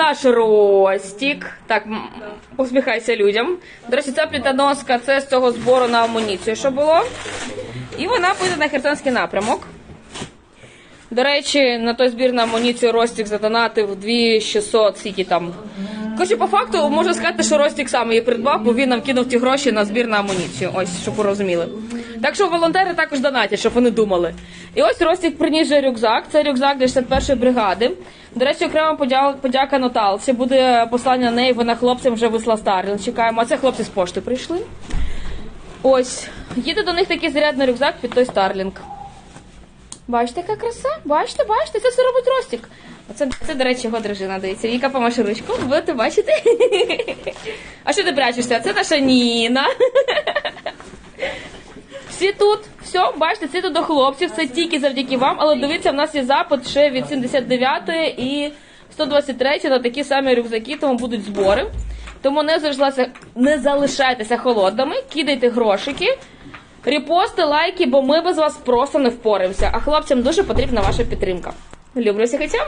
наш Ростік. Так, усміхайся людям. До речі, ця плітоноска це з цього збору на амуніцію, що було. І вона поїде на Херсонський напрямок. До речі, на той збір на амуніцію Ростік задонатив 2600, скільки там. Коротше, по факту можу сказати, що Ростік сам її придбав, бо він нам кинув ті гроші на збір на амуніцію. Ось, щоб ви розуміли. Так що волонтери також донатять, щоб вони думали. І ось Ростік приніс рюкзак. Це рюкзак 61-ї бригади. До речі, окрема подя- подяка Наталці. Буде послання на неї, вона хлопцям вже висла Старлінг. Чекаємо. А це хлопці з пошти прийшли. Ось. Їде до них такий зарядний рюкзак під той Старлінг. Бачите, яка краса? Бачите, бачите, це все робить Ростік. Оце, це, до речі, його дружина дивиться. Віка помаше ручку, будете бачити. А що ти прячешся? Це наша Ніна. Всі тут, все, бачите, це тут до хлопців, це тільки завдяки вам, але дивіться, в нас є запит ще від 79 і 123 на такі самі рюкзаки, тому будуть збори. Тому не залишайтеся, не залишайтеся холодними, кидайте грошики, репости, лайки, бо ми без вас просто не впораємося. А хлопцям дуже потрібна ваша підтримка. Люблю всіх і цьому.